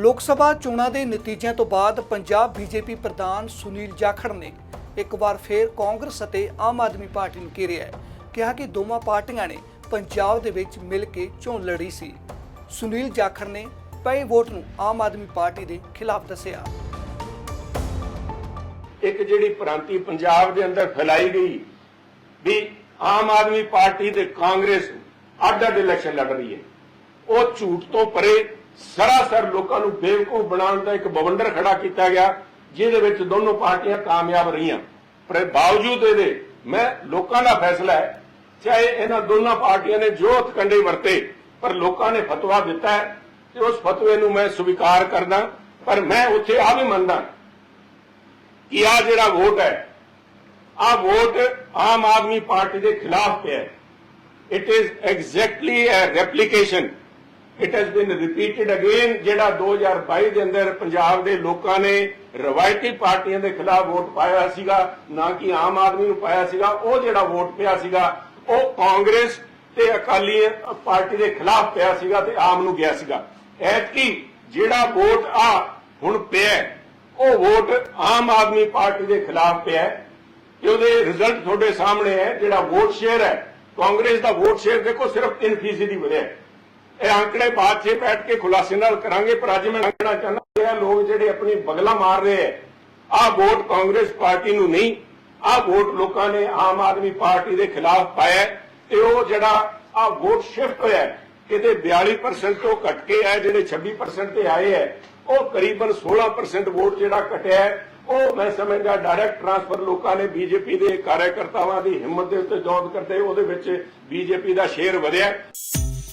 ਲੋਕ ਸਭਾ ਚੋਣਾਂ ਦੇ ਨਤੀਜਿਆਂ ਤੋਂ ਬਾਅਦ ਪੰਜਾਬ ਬੀਜੇਪੀ ਪ੍ਰਧਾਨ ਸੁਨੀਲ ਜਾਖੜ ਨੇ ਇੱਕ ਵਾਰ ਫੇਰ ਕਾਂਗਰਸ ਅਤੇ ਆਮ ਆਦਮੀ ਪਾਰਟੀ ਨੂੰ ਘੇਰਿਆ ਹੈ। ਕਿਹਾ ਕਿ ਦੋਵਾਂ ਪਾਰਟੀਆਂ ਨੇ ਪੰਜਾਬ ਦੇ ਵਿੱਚ ਮਿਲ ਕੇ ਚੋਣ ਲੜੀ ਸੀ। ਸੁਨੀਲ ਜਾਖੜ ਨੇ ਪਏ ਵੋਟ ਨੂੰ ਆਮ ਆਦਮੀ ਪਾਰਟੀ ਦੇ ਖਿਲਾਫ ਦੱਸਿਆ। ਇੱਕ ਜਿਹੜੀ ਪ੍ਰਾਂਤੀ ਪੰਜਾਬ ਦੇ ਅੰਦਰ ਫੈਲਾਈ ਗਈ ਵੀ ਆਮ ਆਦਮੀ ਪਾਰਟੀ ਤੇ ਕਾਂਗਰਸ ਅੱਡ ਅੱਡ ਇਲੈਕਸ਼ਨ ਲੜ ਰਹੀ ਹੈ। ਉਹ ਝੂਠ ਤੋਂ ਪਰੇ ਸਰਾਸਰ ਲੋਕਾਂ ਨੂੰ ਬੇਵਕੂਫ ਬਣਾਉਣ ਦਾ ਇੱਕ ਬਵੰਡਰ ਖੜਾ ਕੀਤਾ ਗਿਆ, ਜਿਹਦੇ ਵਿੱਚ ਦੋਨੋਂ ਪਾਰਟੀਆਂ ਕਾਮਯਾਬ ਰਹੀਆਂ। ਪਰ ਬਾਵਜੂਦ ਇਹਦੇ ਮੈਂ ਲੋਕਾਂ ਦਾ ਫੈਸਲਾ ਹੈ, ਚਾਹੇ ਇਹਨਾਂ ਦੋਨਾਂ ਪਾਰਟੀਆਂ ਨੇ ਜੋ ਹਥਕੰਡੇ ਵਰਤੇ, ਪਰ ਲੋਕਾਂ ਨੇ ਫਤਵਾ ਦਿੱਤਾ ਹੈ ਤੇ ਉਸ ਫਤਵੇ ਨੂੰ ਮੈਂ ਸਵੀਕਾਰ ਕਰਦਾ, ਪਰ ਮੈਂ ਉੱਥੇ ਆ ਵੀ ਮੰਨਦਾ ਕਿ ਆ ਜਿਹੜਾ ਵੋਟ ਹੈ, ਆ ਵੋਟ ਆਮ ਆਦਮੀ ਪਾਰਟੀ ਦੇ ਖਿਲਾਫ ਪਿਆ it is exactly uh replication it has been repeated again ਜਿਹੜਾ 2022 ਦੇ ਅੰਦਰ ਪੰਜਾਬ ਦੇ ਲੋਕਾਂ ਨੇ ਰਵਾਇਤੀ ਪਾਰਟੀਆਂ ਦੇ ਖਿਲਾਫ ਵੋਟ ਪਾਇਆ ਸੀਗਾ, ਨਾ ਕਿ ਆਮ ਆਦਮੀ ਨੂੰ ਪਾਇਆ ਸੀਗਾ, ਉਹ ਜਿਹੜਾ ਵੋਟ ਪਿਆ ਸੀਗਾ, ਉਹ ਕਾਂਗਰਸ ਤੇ ਅਕਾਲੀ ਪਾਰਟੀ ਦੇ ਖਿਲਾਫ ਪਿਆ ਸੀਗਾ ਤੇ ਆਮ ਨੂੰ ਗਿਆ ਸੀਗਾ। ਐਤਕੀ ਜਿਹੜਾ ਵੋਟ ਆ ਹੁਣ ਪਿਆ ਉਹ ਵੋਟ ਆਮ ਆਦਮੀ ਪਾਰਟੀ ਦੇ ਖਿਲਾਫ ਪਿਆ ਤੇ ਉਹਦੇ ਰਿਜ਼ਲਟ ਤੁਹਾਡੇ ਸਾਹਮਣੇ ਹੈ, ਜਿਹੜਾ ਵੋਟ ਸ਼ੇਅਰ ਹੈ, ਕਾਂਗਰਸ ਦਾ ਵੋਟ ਸ਼ੇਅਰ ਦੇਖੋ ਸਿਰਫ 3% ਵਧਿਆ ਹੈ। ਇਹ ਅੰਕੜੇ ਬਾਅਦ 'ਚ ਬੈਠ ਕੇ ਖੁਲਾਸੇ ਨਾਲ ਕਰਾਂਗੇ, ਪਰ ਅੱਜ ਮੈਂ ਕਹਿਣਾ ਚਾਹੁੰਦਾ ਇਹ ਲੋਕ ਜਿਹੜੇ ਆਪਣੀ ਬਗਲਾ ਮਾਰ ਰਹੇ ਹੈ, ਆਹ ਵੋਟ ਕਾਂਗਰਸ ਪਾਰਟੀ ਨੂੰ ਨਹੀਂ, ਆਹ ਵੋਟ ਲੋਕਾਂ ਨੇ ਆਮ ਆਦਮੀ ਪਾਰਟੀ ਦੇ ਖਿਲਾਫ ਪਾਇਆ ਤੇ ਉਹ ਜਿਹੜਾ ਆਹ ਵੋਟ ਸ਼ਿਫਟ ਹੋਇਆ ਕਿਤੇ 42% ਤੋਂ ਘਟ ਕੇ ਹੈ, ਜਿਹੜੇ 26% ਤੇ ਆਏ ਹੈ, ਉਹ ਕਰੀਬਨ 16% ਵੋਟ ਜਿਹੜਾ ਘਟਿਆ ਉਹ ਮੈਂ ਸਮਝਦਾ ਡਾਇਰੈਕਟ ਟ੍ਰਾਂਸਫਰ ਲੋਕਾਂ ਨੇ ਬੀਜੇਪੀ ਦੇ ਕਾਰਜਕਰਤਾਵਾਂ ਦੀ ਹਿੰਮਤ ਦੇ ਉੱਤੇ ਜੌਬ ਕਰਦੇ, ਉਹਦੇ ਵਿੱਚ ਬੀਜੇਪੀ ਦਾ ਸ਼ੇਅਰ ਵਧਿਆ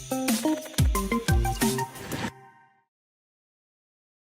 Thank you.